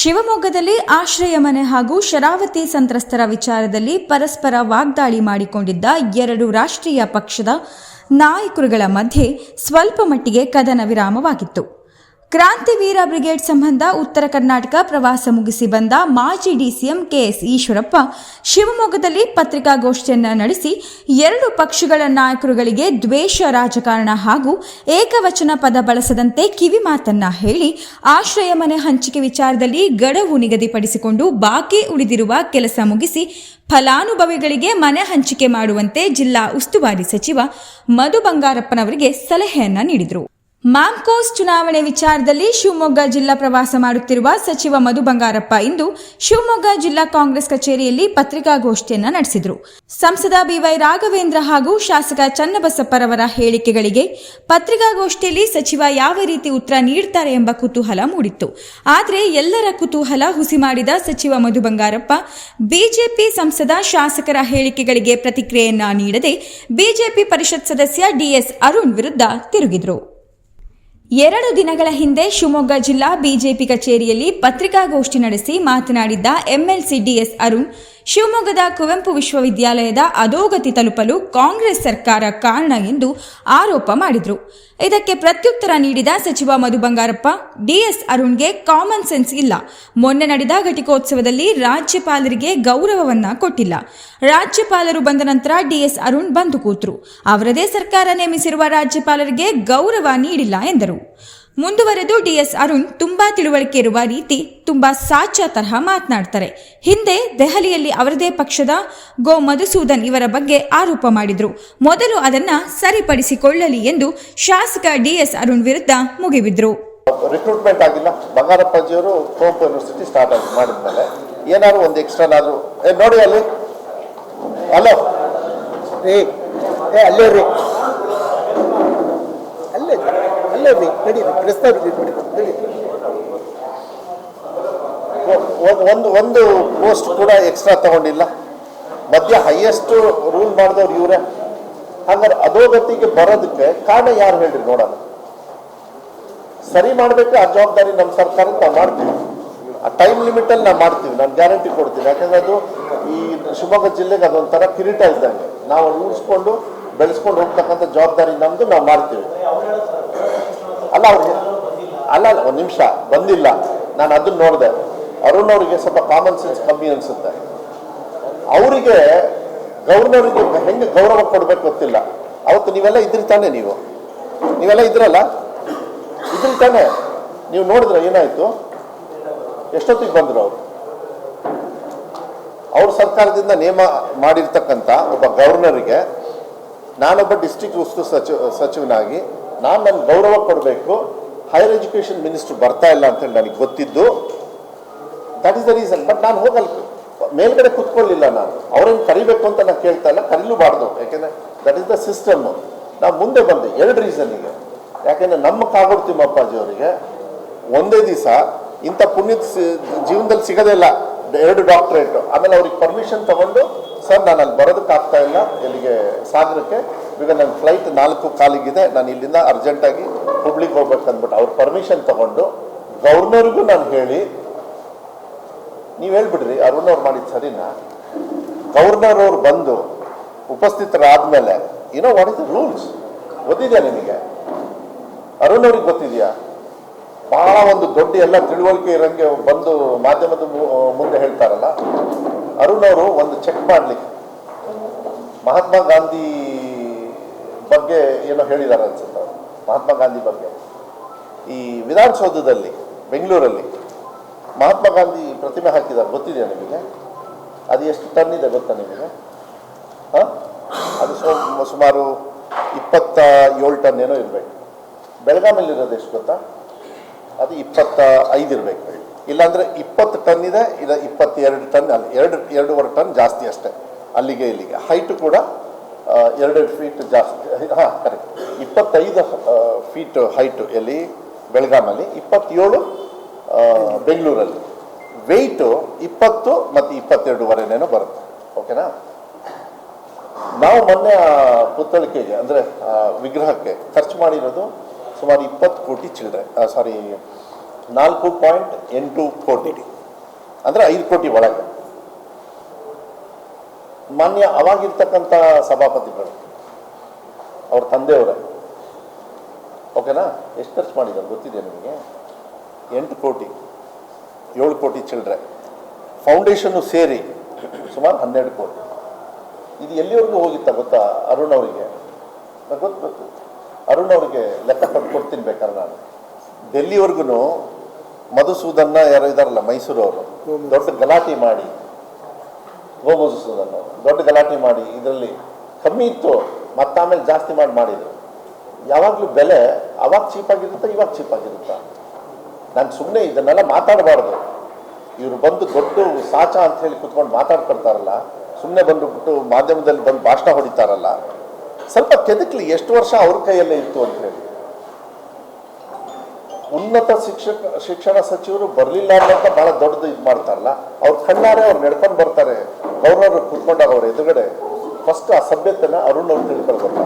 ಶಿವಮೊಗ್ಗದಲ್ಲಿ ಆಶ್ರಯ ಮನೆ ಹಾಗೂ ಶರಾವತಿ ಸಂತ್ರಸ್ತರ ವಿಚಾರದಲ್ಲಿ ಪರಸ್ಪರ ವಾಗ್ದಾಳಿ ಮಾಡಿಕೊಂಡಿದ್ದ ಎರಡು ರಾಷ್ಟ್ರೀಯ ಪಕ್ಷದ ನಾಯಕರುಗಳ ಮಧ್ಯೆ ಸ್ವಲ್ಪ ಮಟ್ಟಿಗೆ ಕದನ ವಿರಾಮವಾಗಿತ್ತು. ಕ್ರಾಂತಿವೀರ ಬ್ರಿಗೇಡ್ ಸಂಬಂಧ ಉತ್ತರ ಕರ್ನಾಟಕ ಪ್ರವಾಸ ಮುಗಿಸಿ ಬಂದ ಮಾಜಿ ಡಿಸಿಎಂ ಕೆಎಸ್ ಈಶ್ವರಪ್ಪ ಶಿವಮೊಗ್ಗದಲ್ಲಿ ಪತ್ರಿಕಾಗೋಷ್ಠಿಯನ್ನು ನಡೆಸಿ ಎರಡು ಪಕ್ಷಗಳ ನಾಯಕರುಗಳಿಗೆ ದ್ವೇಷ, ರಾಜಕಾರಣ ಹಾಗೂ ಏಕವಚನ ಪದ ಬಳಸದಂತೆ ಕಿವಿ ಮಾತನ್ನ ಹೇಳಿ ಆಶ್ರಯ ಮನೆ ಹಂಚಿಕೆ ವಿಚಾರದಲ್ಲಿ ಗಡುವು ನಿಗದಿಪಡಿಸಿಕೊಂಡು ಬಾಕಿ ಉಳಿದಿರುವ ಕೆಲಸ ಮುಗಿಸಿ ಫಲಾನುಭವಿಗಳಿಗೆ ಮನೆ ಹಂಚಿಕೆ ಮಾಡುವಂತೆ ಜಿಲ್ಲಾ ಉಸ್ತುವಾರಿ ಸಚಿವ ಮಧು ಬಂಗಾರಪ್ಪನವರಿಗೆ ಸಲಹೆಯನ್ನ ನೀಡಿದರು. ಮಾಮ್ಕೋಸ್ ಚುನಾವಣೆ ವಿಚಾರದಲ್ಲಿ ಶಿವಮೊಗ್ಗ ಜಿಲ್ಲಾ ಪ್ರವಾಸ ಮಾಡುತ್ತಿರುವ ಸಚಿವ ಮಧು ಬಂಗಾರಪ್ಪ ಇಂದು ಶಿವಮೊಗ್ಗ ಜಿಲ್ಲಾ ಕಾಂಗ್ರೆಸ್ ಕಚೇರಿಯಲ್ಲಿ ಪತ್ರಿಕಾಗೋಷ್ಠಿಯನ್ನ ನಡೆಸಿದರು. ಸಂಸದ ಬಿವೈ ರಾಘವೇಂದ್ರ ಹಾಗೂ ಶಾಸಕ ಚನ್ನಬಸಪ್ಪರವರ ಹೇಳಿಕೆಗಳಿಗೆ ಪತ್ರಿಕಾಗೋಷ್ಠಿಯಲ್ಲಿ ಸಚಿವ ಯಾವ ರೀತಿ ಉತ್ತರ ನೀಡುತ್ತಾರೆ ಎಂಬ ಕುತೂಹಲ ಮೂಡಿತ್ತು. ಆದರೆ ಎಲ್ಲರ ಕುತೂಹಲ ಹುಸಿ ಮಾಡಿದ ಸಚಿವ ಮಧು ಬಂಗಾರಪ್ಪ, ಬಿಜೆಪಿ ಸಂಸದ ಶಾಸಕರ ಹೇಳಿಕೆಗಳಿಗೆ ಪ್ರತಿಕ್ರಿಯೆಯನ್ನ ನೀಡದೆ ಬಿಜೆಪಿ ಪರಿಷತ್ ಸದಸ್ಯ ಡಿಎಸ್ ಅರುಣ್ ವಿರುದ್ಧ ತಿರುಗಿದರು. ಎರಡು ದಿನಗಳ ಹಿಂದೆ ಶಿವಮೊಗ್ಗ ಜಿಲ್ಲಾ ಬಿಜೆಪಿ ಕಚೇರಿಯಲ್ಲಿ ಪತ್ರಿಕಾಗೋಷ್ಠಿ ನಡೆಸಿ ಮಾತನಾಡಿದ್ದ ಎಂಎಲ್ಸಿ ಡಿಎಸ್ ಅರುಣ್, ಶಿವಮೊಗ್ಗದ ಕುವೆಂಪು ವಿಶ್ವವಿದ್ಯಾಲಯದ ಅಧೋಗತಿ ತಲುಪಲು ಕಾಂಗ್ರೆಸ್ ಸರ್ಕಾರ ಕಾರಣ ಎಂದು ಆರೋಪ ಮಾಡಿದರು. ಇದಕ್ಕೆ ಪ್ರತ್ಯುತ್ತರ ನೀಡಿದ ಸಚಿವ ಮಧು ಬಂಗಾರಪ್ಪ, ಡಿಎಸ್ ಅರುಣ್ಗೆ ಕಾಮನ್ ಸೆನ್ಸ್ ಇಲ್ಲ. ಮೊನ್ನೆ ನಡೆದ ಘಟಿಕೋತ್ಸವದಲ್ಲಿ ರಾಜ್ಯಪಾಲರಿಗೆ ಗೌರವವನ್ನ ಕೊಟ್ಟಿಲ್ಲ. ರಾಜ್ಯಪಾಲರು ಬಂದ ನಂತರ ಡಿಎಸ್ ಅರುಣ್ ಬಂದು ಕೂತರು. ಅವರದೇ ಸರ್ಕಾರ ನೇಮಿಸಿರುವ ರಾಜ್ಯಪಾಲರಿಗೆ ಗೌರವ ನೀಡಿಲ್ಲ ಎಂದರು. ಮುಂದುವರೆದು ಡಿಎಸ್ ಅರುಣ್ ತುಂಬಾ ತಿಳುವಳಿಕೆ ಇರುವ ರೀತಿ ತುಂಬಾ ಸಾಚ ತರಹ ಮಾತನಾಡ್ತಾರೆ. ಹಿಂದೆ ದೆಹಲಿಯಲ್ಲಿ ಅವರದೇ ಪಕ್ಷದ ಗೋ ಮಧುಸೂದನ್ ಇವರ ಬಗ್ಗೆ ಆರೋಪ ಮಾಡಿದ್ರು. ಮೊದಲು ಅದನ್ನ ಸರಿಪಡಿಸಿಕೊಳ್ಳಲಿ ಎಂದು ಶಾಸಕ ಡಿಎಸ್ ಅರುಣ್ ವಿರುದ್ಧ ಮುಗಿಬಿದ್ರು. ರಿಕ್ರೂಟ್ಮೆಂಟ್ ಆಗಿಲ್ಲ. ಬಂಗಾರಪ್ಪಾಜಿಯವರು ಕೋಪ್ ಯೂನಿವರ್ಸಿಟಿ ಸ್ಟಾರ್ಟ್ ಆಗಿ ಮಾಡಿದ್ಮೇಲೆ ಏನಾದ್ರು ಒಂದು ಎಕ್ಸ್ಟ್ರಾನಾದ್ರು ಏ, ನೋಡಿ ಅಲ್ಲಿ. ಹಲೋ ಏ ಅಲ್ಲೇ ರೀ ಅಲ್ಲೇ ರೀ ನಡೀರಿ ನಡಿ ಒಂದು ಒಂದು ಪೋಸ್ಟ್ ಕೂಡ ಎಕ್ಸ್ಟ್ರಾ ತಗೊಂಡಿಲ್ಲ. ಮಧ್ಯ ಹೈಯೆಸ್ಟ್ ರೂಲ್ ಮಾಡಿದವ್ರು ಇವರೇ. ಹಂಗಾರೆ ಅಧೋಗತಿಗೆ ಬರೋದಕ್ಕೆ ಕಾರಣ ಯಾರು ಹೇಳ್ರಿ ನೋಡೋಣ. ಸರಿ ಮಾಡ್ಬೇಕು, ಆ ಜವಾಬ್ದಾರಿ ನಮ್ಮ ಸರ್ಕಾರ ನಾವು ಮಾಡ್ತೀವಿ. ಆ ಟೈಮ್ ಲಿಮಿಟಲ್ಲಿ ನಾವು ಮಾಡ್ತೀವಿ, ನಾನು ಗ್ಯಾರಂಟಿ ಕೊಡ್ತೀನಿ. ಯಾಕಂದ್ರೆ ಅದು ಈ ಶಿವಮೊಗ್ಗ ಜಿಲ್ಲೆಗೆ ಅದೊಂಥರ ಕಿರೀಟ ಇದ್ದಂಗೆ. ನಾವು ಉಳಿಸ್ಕೊಂಡು, ಬೆಳೆಸ್ಕೊಂಡು ಹೋಗ್ತಕ್ಕಂಥ ಜವಾಬ್ದಾರಿ ನಮ್ದು, ನಾವು ಮಾಡ್ತೀವಿ. ಅಲ್ಲ ಅವ್ರಿಗೆ ಅಲ್ಲ ಅಲ್ಲ ಒಂದು ನಿಮಿಷ, ಬಂದಿಲ್ಲ. ನಾನು ಅದನ್ನ ನೋಡಿದೆ. ಅರುಣ್ ಅವರಿಗೆ ಸ್ವಲ್ಪ ಕಾಮನ್ ಸೆನ್ಸ್ ಕಮ್ಮಿ ಅನಿಸುತ್ತೆ. ಅವರಿಗೆ ಗೌರ್ನರ್ಗೆ ಹೆಂಗೆ ಗೌರವ ಕೊಡಬೇಕು ಗೊತ್ತಿಲ್ಲ. ಅವತ್ತು ನೀವೆಲ್ಲ ಇದ್ರಿ ತಾನೆ ನೀವು. ನೀವೆಲ್ಲ ಇದ್ರಲ್ಲ? ಇದ್ರಿ ತಾನೆ. ನೀವು ನೋಡಿದ್ರೆ ಏನಾಯ್ತು? ಎಷ್ಟೊತ್ತಿಗೆ ಬಂದರು ಅವರು? ಅವ್ರ ಸರ್ಕಾರದಿಂದ ನೇಮ ಮಾಡಿರ್ತಕ್ಕಂಥ ಒಬ್ಬ ಗವರ್ನರ್ಗೆ ನಾನೊಬ್ಬ ಡಿಸ್ಟ್ರಿಕ್ಟ್ ಉಸ್ತು ಸಚಿವ, ಸಚಿವನಾಗಿ ನಾನು ನನ್ನ ಗೌರವ ಕೊಡಬೇಕು ಹೈಯರ್ ಎಜುಕೇಷನ್ ಮಿನಿಸ್ಟರ್ ಬರ್ತಾ ಇಲ್ಲ ಅಂತೇಳಿ ನನಗೆ ಗೊತ್ತಿದ್ದು that is the reason but ನಾನು ಹೋಗಲ್ಲ. ಮೇಲ್ಗಡೆ ಕುತ್ಕೊಳ್ಳಿಲ್ಲ ನಾನು. ಅವ್ರನ್ನ ಕರಿಬೇಕು ಅಂತ ನಾನು ಕೇಳ್ತಾ ಇಲ್ಲ. ಕರೀಲೂಬಾರ್ದು. ಯಾಕೆಂದ್ರೆ ದಟ್ ಇಸ್ ದ ಸಿಸ್ಟಮ್ ನಾವು ಮುಂದೆ ಬಂದೆ. ಎರಡು ರೀಸನ್ನಿಗೆ ಯಾಕೆಂದ್ರೆ ನಮ್ಮ ಕಾಗೋಡು ತಿಮ್ಮಪ್ಪಾಜಿ ಅವರಿಗೆ ಒಂದೇ ದಿವಸ ಇಂಥ ಪುಣ್ಯದ ಜೀವನದಲ್ಲಿ ಸಿಗೋದೇ ಇಲ್ಲ. ಎರಡು ಡಾಕ್ಟ್ರೇಟ್ ಆಮೇಲೆ ಅವ್ರಿಗೆ ಪರ್ಮಿಷನ್ ತಗೊಂಡು, ಸರ್, ನಾನು ಅಲ್ಲಿ ಬರೋದಕ್ಕೆ ಆಗ್ತಾ ಇಲ್ಲ. ಇಲ್ಲಿಗೆ ಸಾಗರಕ್ಕೆ ಈಗ ನನ್ನ ಫ್ಲೈಟ್ ನಾಲ್ಕು ಕಾಲಿಗಿದೆ. ನಾನು ಇಲ್ಲಿಂದ ಅರ್ಜೆಂಟಾಗಿ ಹುಬ್ಳಿಗೆ ಹೋಗ್ಬೇಕಂದ್ಬಿಟ್ಟು ಅವ್ರ ಪರ್ಮಿಷನ್ ತಗೊಂಡು ಗವರ್ನರ್ಗೂ ನಾನು ಹೇಳಿ, ನೀವು ಹೇಳ್ಬಿಡ್ರಿ, ಅರುಣ್ ಅವ್ರು ಮಾಡಿದ ಸರಿನಾ? ಗವರ್ನರ್ ಅವ್ರು ಬಂದು ಉಪಸ್ಥಿತರಾದ್ಮೇಲೆ ಏನೋ ವಾಟ್ ಇಸ್ ರೂಲ್ಸ್ ಗೊತ್ತಿದೆಯಾ ನಿಮಗೆ? ಅರುಣ್ ಅವ್ರಿಗೆ ಗೊತ್ತಿದೆಯಾ? ಬಹಳ ಒಂದು ದೊಡ್ಡ ಎಲ್ಲ ತಿಳುವಳಿಕೆ ಇರೋಂಗೆ ಬಂದು ಮಾಧ್ಯಮದ ಮುಂದೆ ಹೇಳ್ತಾರಲ್ಲ, ಅರುಣ್ ಅವರು ಒಂದು ಚೆಕ್ ಮಾಡ್ಲಿಕ್ಕೆ ಮಹಾತ್ಮ ಗಾಂಧಿ ಬಗ್ಗೆ ಏನೋ ಹೇಳಿದ್ದಾರೆ ಅನ್ಸುತ್ತೆ ಮಹಾತ್ಮ ಗಾಂಧಿ ಬಗ್ಗೆ. ಈ ವಿಧಾನಸೌಧದಲ್ಲಿ, ಬೆಂಗಳೂರಲ್ಲಿ ಮಹಾತ್ಮ ಗಾಂಧಿ ಪ್ರತಿಮೆ ಹಾಕಿದ್ದಾರೆ. ಗೊತ್ತಿದೆಯಾ ನಿಮಗೆ? ಅದು ಎಷ್ಟು ಟನ್ ಇದೆ ಗೊತ್ತಾ ನಿಮಗೆ? ಹಾಂ? ಅದು ಸುಮಾರು ಇಪ್ಪತ್ತ ಏಳು ಟನ್ ಏನೋ ಇರಬೇಕು. ಬೆಳಗಾಮಲ್ಲಿ ಇರೋದು ಎಷ್ಟು ಗೊತ್ತಾ? ಅದು ಇಪ್ಪತ್ತ ಐದು ಇರಬೇಕು. ಇಲ್ಲಾಂದರೆ ಇಪ್ಪತ್ತು ಟನ್ ಇದೆ, ಇಲ್ಲ ಇಪ್ಪತ್ತೆರಡು ಟನ್, ಅಲ್ಲಿ ಎರಡು, ಎರಡೂವರೆ ಟನ್ ಜಾಸ್ತಿ ಅಷ್ಟೇ. ಅಲ್ಲಿಗೆ ಇಲ್ಲಿಗೆ. ಹೈಟು ಕೂಡ ಆ, ಎರಡೆರಡು ಫೀಟ್ ಜಾಸ್ತಿ ಹಾಂ ಕರೆಕ್ಟ್ ಇಪ್ಪತ್ತೈದು ಫೀಟ್ ಹೈಟು ಎಲ್ಲಿ ಬೆಳಗಾಮಲ್ಲಿ ಇಪ್ಪತ್ತೇಳು ಬೆಂಗಳೂರಲ್ಲಿ. ವೆಯ್ಟು ಇಪ್ಪತ್ತು ಮತ್ತು ಇಪ್ಪತ್ತೆರಡುವರೆನೇನೋ ಬರುತ್ತೆ. ಓಕೆನಾ ನಾವು ಮೊನ್ನೆ ಪುತ್ತಳಿಕೆಗೆ ಅಂದರೆ ವಿಗ್ರಹಕ್ಕೆ ಖರ್ಚು ಮಾಡಿರೋದು ಸುಮಾರು ಇಪ್ಪತ್ತು ಕೋಟಿ ಚಿಲ್ಲರೆ ಸಾರಿ ನಾಲ್ಕು ಪಾಯಿಂಟ್ ಎಂಟು ಕೋಟಿ ಅಂದರೆ ಐದು ಕೋಟಿ ಒಳಗೆ. ಮಾನ್ಯ ಅವಾಗಿರ್ತಕ್ಕಂಥ ಸಭಾಪತಿಗಳು ಅವ್ರ ತಂದೆಯವರ. ಓಕೆನಾ? ಎಷ್ಟು ಖರ್ಚು ಮಾಡಿದ್ದಾರೆ ಗೊತ್ತಿದೆ ನಿಮಗೆ? ಎಂಟು ಕೋಟಿ ಏಳು ಕೋಟಿ ಚಿಲ್ಡ್ರೆ. ಫೌಂಡೇಶನ್ನು ಸೇರಿ ಸುಮಾರು ಹನ್ನೆರಡು ಕೋಟಿ. ಇದು ಎಲ್ಲಿವರೆಗೂ ಹೋಗಿತ್ತಾ ಗೊತ್ತಾ ಅರುಣ್ ಅವರಿಗೆ? ನಂಗ್ ಗೊತ್ತು ಗೊತ್ತು. ಅರುಣ್ ಅವರಿಗೆ ಲೆಕ್ಕ ಕೊಡ್ತೀನಿ ಬೇಕಾದ್ರೆ ನಾನು. ಡೆಲ್ಲಿವರೆಗೂ ಮಧುಸೂದನ್ನ ಯಾರು ಇದಾರಲ್ಲ ಮೈಸೂರು ಅವರು ದೊಡ್ಡ ಗಲಾಟೆ ಮಾಡಿ ಮಧುಸೂದನ್ ದೊಡ್ಡ ಗಲಾಟೆ ಮಾಡಿ ಇದರಲ್ಲಿ ಕಮ್ಮಿ ಇತ್ತು, ಮತ್ತಾಮೇಲೆ ಜಾಸ್ತಿ ಮಾಡಿ ಮಾಡಿದ್ರು. ಯಾವಾಗಲೂ ಬೆಲೆ ಅವಾಗ ಚೀಪಾಗಿರುತ್ತೆ ಇವಾಗ ಚೀಪಾಗಿರುತ್ತಾ ನಾನು ಸುಮ್ಮನೆ ಇದನ್ನೆಲ್ಲ ಮಾತಾಡಬಾರ್ದು. ಇವರು ಬಂದು ದೊಡ್ಡ ಸಾಚ ಅಂತ ಹೇಳಿ ಕುತ್ಕೊಂಡು ಮಾತಾಡ್ಕೊಡ್ತಾರಲ್ಲ ಸುಮ್ಮನೆ ಬಂದುಬಿಟ್ಟು ಮಾಧ್ಯಮದಲ್ಲಿ ಬಂದು ಭಾಷಣ ಹೊಡಿತಾರಲ್ಲ, ಸ್ವಲ್ಪ ಕೆದಕ್ಲಿ ಎಷ್ಟು ವರ್ಷ ಅವ್ರ ಕೈಯಲ್ಲೇ ಇತ್ತು ಅಂತ ಹೇಳಿ. ಉನ್ನತ ಶಿಕ್ಷಕ, ಶಿಕ್ಷಣ ಸಚಿವರು ಬರಲಿಲ್ಲ ಅಂತ ಭಾಳ ದೊಡ್ಡದು ಇದು ಮಾಡ್ತಾರಲ್ಲ, ಅವ್ರು ಕಣ್ಣಾರೆ ಅವ್ರು ನಡ್ಕೊಂಡು ಬರ್ತಾರೆ. ಗೌರ್ನರ್ ಕುತ್ಕೊಂಡಾಗ ಅವ್ರ ಎದುರುಗಡೆ ಫಸ್ಟ್ ಆ ಸಭ್ಯತೆನ ಅರುಣ್ ಅವ್ರು ತಿಳ್ಕೊಳ್ಬೇಕು